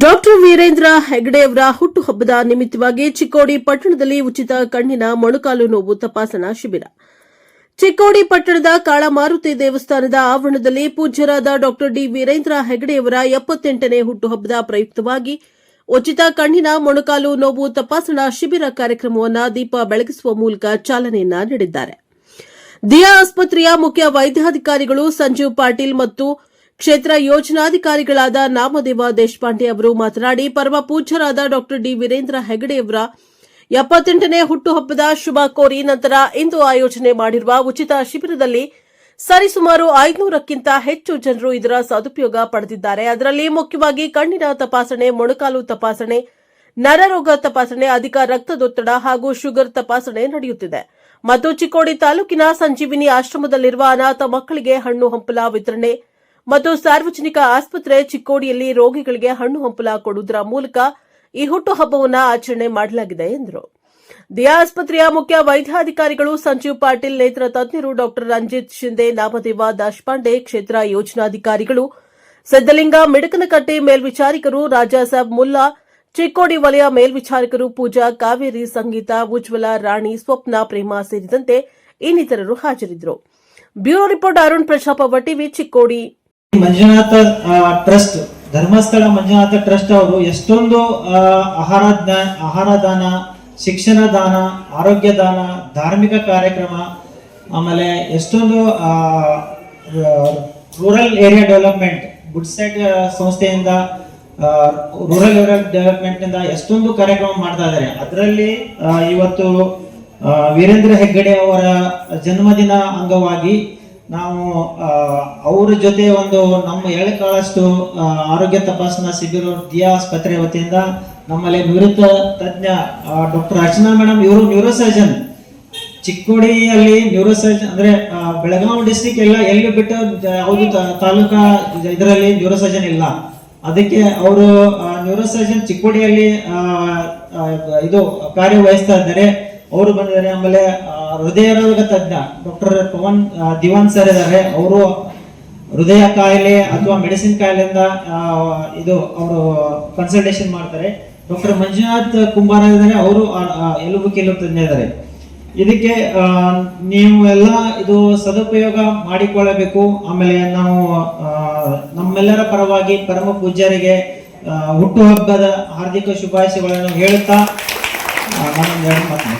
Doctor Veerendra ಹೆಗ್ಡೆಯವರ ಹುಟ್ಟುಹಬ್ಬದ ನಿಮಿತ್ತವಾಗಿ ಚಿಕ್ಕೋಡಿ ಪಟ್ಟಣದಲ್ಲಿ ಉಚಿತ ಕಣ್ಣಿನ ಮೊಣಕಾಲು ನೋವು ತಪಾಸಣಾ ಶಿಬಿರ. ಚಿಕ್ಕೋಡಿ ಪಟ್ಟಣದ ಕಾಳಮಾರುತಿ ದೇವಸ್ಥಾನದ ಆವರಣದಲ್ಲಿ ಪೂಜ್ಯರಾದ ಡಾಕ್ಟರ್ ಡಿ ವೀರೇಂದ್ರ ಹೆಗಡೆಯವರ ಎಪ್ಪತ್ತೆಂಟನೇ ಹುಟ್ಟುಹಬ್ಬದ ಪ್ರಯುಕ್ತವಾಗಿ ಉಚಿತ ಕಣ್ಣಿನ ಮೊಣಕಾಲು ನೋವು ತಪಾಸಣಾ ಶಿಬಿರ ಕಾರ್ಯಕ್ರಮವನ್ನು ದೀಪ ಬೆಳಗಿಸುವ ಮೂಲಕ ಚಾಲನೆಯನ್ನ ನೀಡಿದ್ದಾರೆ. ದಿಯಾ ಆಸ್ಪತ್ರೆಯ ಮುಖ್ಯ ವೈದ್ಯಾಧಿಕಾರಿಗಳು ಸಂಜೀವ್ ಪಾಟೀಲ್ ಮತ್ತು ಕ್ಷೇತ್ರ ಯೋಜನಾಧಿಕಾರಿಗಳಾದ ನಾಮದೇವ ದೇಶಪಾಂಡೆ ಅವರು ಮಾತನಾಡಿ, ಪರಮ ಪೂಜ್ಯರಾದ ಡಾಕ್ಟರ್ ಡಿ ವೀರೇಂದ್ರ ಹೆಗಡೆಯವರ ಎಪ್ಪತ್ತೆಂಟನೇ ಹುಟ್ಟುಹಬ್ಬದ ಶುಭ ಕೋರಿ ನಂತರ ಇಂದು ಆಯೋಜನೆ ಮಾಡಿರುವ ಉಚಿತ ಶಿಬಿರದಲ್ಲಿ ಸರಿಸುಮಾರು ಐದುನೂರಕ್ಕಿಂತ ಹೆಚ್ಚು ಜನರು ಇದರ ಸದುಪಯೋಗ ಪಡೆದಿದ್ದಾರೆ. ಅದರಲ್ಲಿ ಮುಖ್ಯವಾಗಿ ಕಣ್ಣಿನ ತಪಾಸಣೆ, ಮೊಣಕಾಲು ತಪಾಸಣೆ ನರರೋಗ ತಪಾಸಣೆ, ಅಧಿಕ ರಕ್ತದೊತ್ತಡ ಹಾಗೂ ಶುಗರ್ ತಪಾಸಣೆ ನಡೆಯುತ್ತಿದೆ. ಮತ್ತು ಚಿಕ್ಕೋಡಿ ತಾಲೂಕಿನ ಸಂಜೀವಿನಿ ಆಶ್ರಮದಲ್ಲಿರುವ ಅನಾಥ ಮಕ್ಕಳಿಗೆ ಹಣ್ಣು ಹಂಪಲ ವಿತರಣೆ ಮತ್ತು ಸಾರ್ವಜನಿಕ ಆಸ್ಪತ್ರೆ ಚಿಕ್ಕೋಡಿಯಲ್ಲಿ ರೋಗಿಗಳಿಗೆ ಹಣ್ಣು ಹಂಪಲ ಕೊಡುವುದರ ಮೂಲಕ ಈ ಹುಟ್ಟುಹಬ್ಬವನ್ನು ಆಚರಣೆ ಮಾಡಲಾಗಿದೆ ಎಂದರು. ದಿಯಾ ಆಸ್ಪತ್ರೆಯ ಮುಖ್ಯ ವೈದ್ಯಾಧಿಕಾರಿಗಳು ಸಂಜೀವ್ ಪಾಟೀಲ್ ನೇತ್ರ ತಜ್ಞರು ಡಾಕ್ಟರ್ ರಂಜಿತ್ ಶಿಂದೆ ನಾಮದೇವ ದಾಶಪಾಂಡೆ, ಕ್ಷೇತ್ರ ಯೋಜನಾಧಿಕಾರಿಗಳು ಸಿದ್ದಲಿಂಗ ಮಿಡಕನಕಟ್ಟೆ ಮೇಲ್ವಿಚಾರಕರು, ರಾಜಾಸಾಬ್ ಮುಲ್ಲಾ, ಚಿಕ್ಕೋಡಿ ವಲಯ ಮೇಲ್ವಿಚಾರಕರು ಪೂಜಾ, ಕಾವೇರಿ ಸಂಗೀತ, ಉಜ್ವಲ ರಾಣಿ, ಸ್ವಪ್ನ, ಪ್ರೇಮ ಸೇರಿದಂತೆ ಇನ್ನಿತರರು ಹಾಜರಿದ್ದರು. Bureau report Arun ಪ್ರಶಾಪ TV Chikkodi. Manjunatha trust Dharmasthala Manjunatha trust ಅವರು ಎಷ್ಟೊಂದು ಆಹಾರ ಆಹಾರ ದಾನ, ಶಿಕ್ಷಣ ದಾನ, ಆರೋಗ್ಯ ದಾನ, ಧಾರ್ಮಿಕ ಕಾರ್ಯಕ್ರಮ, ಆಮೇಲೆ ಎಷ್ಟೊಂದು ರೂರಲ್ ಏರಿಯಾ ಡೆವಲಪ್ಮೆಂಟ್ ಗುಡ್ಸೆಟ್ ಸಂಸ್ಥೆಯಿಂದ ರೂರಲ್ ಏರಿಯಾ ಡೆವಲಪ್ಮೆಂಟ್ ಇಂದ ಎಷ್ಟೊಂದು ಕಾರ್ಯಕ್ರಮ ಮಾಡ್ತಾ ಇದ್ದಾರೆ ಅದರಲ್ಲಿ ಇವತ್ತು ವೀರೇಂದ್ರ ಹೆಗ್ಗಡೆ ಅವರ ಜನ್ಮದಿನ ಅಂಗವಾಗಿ ನಾವು ಅವ್ರ ಜೊತೆ ಒಂದು ನಮ್ಮ ಎರಡು ಕಾಳಷ್ಟು ಆರೋಗ್ಯ ತಪಾಸಣಾ ಶಿಬಿರ ದಿಯಾ ಆಸ್ಪತ್ರೆ ವತಿಯಿಂದ ನಮ್ಮಲ್ಲಿ ನಿವೃತ್ತ ತಜ್ಞ ಡಾಕ್ಟರ್ ಅರ್ಚನಾ ಮೇಡಮ್ ಇವರು ನ್ಯೂರೋಸರ್ಜನ್ ಚಿಕ್ಕೋಡಿಯಲ್ಲಿ ನ್ಯೂರೋಸರ್ಜನ್ ಅಂದ್ರೆ ಬೆಳಗಾವಿ ಡಿಸ್ಟಿಕ್ ಎಲ್ಲ ಎಲ್ಲಿ ಬಿಟ್ಟು ಯಾವುದು ತಾಲೂಕಾ ಇದರಲ್ಲಿ ನ್ಯೂರೋಸರ್ಜನ್ ಇಲ್ಲ. ಅದಕ್ಕೆ ಅವರು ನ್ಯೂರೋಸರ್ಜನ್ ಚಿಕ್ಕೋಡಿಯಲ್ಲಿ ಇದು ಕಾರ್ಯವಹಿಸ್ತಾ ಇದ್ದಾರೆ. ಅವರು ಬಂದಿದ್ದಾರೆ ಆಮೇಲೆ ಹೃದಯ ರೋಗ ತಜ್ಞ ಡಾಕ್ಟರ್ ಪವನ್ ದಿವಾನ್ ಸರ್ ಇದ್ದಾರೆ. ಅವರು ಹೃದಯ ಕಾಯಿಲೆ ಅಥವಾ ಮೆಡಿಸಿನ್ ಕಾಯಿಲೆಯಿಂದ ಇದು ಅವರು ಕನ್ಸಲ್ಟೇಷನ್ ಮಾಡ್ತಾರೆ. ಡಾಕ್ಟರ್ ಮಂಜುನಾಥ್ ಕುಂಬಾರ ಇದ್ದಾರೆ ಅವರು ಎಲುಬು ಕೀಲು ತಜ್ಞ ಇದ್ದಾರೆ. ಇದಕ್ಕೆ ನೀವು ಎಲ್ಲ ಇದು ಸದುಪಯೋಗ ಮಾಡಿಕೊಳ್ಳಬೇಕು. ಆಮೇಲೆ ನಾವು ನಮ್ಮೆಲ್ಲರ ಪರವಾಗಿ ಪರಮ ಪೂಜ್ಯರಿಗೆ ಹುಟ್ಟುಹಬ್ಬದ ಹಾರ್ದಿಕ ಶುಭಾಶಯಗಳನ್ನು ಹೇಳುತ್ತಾ ನಾನು.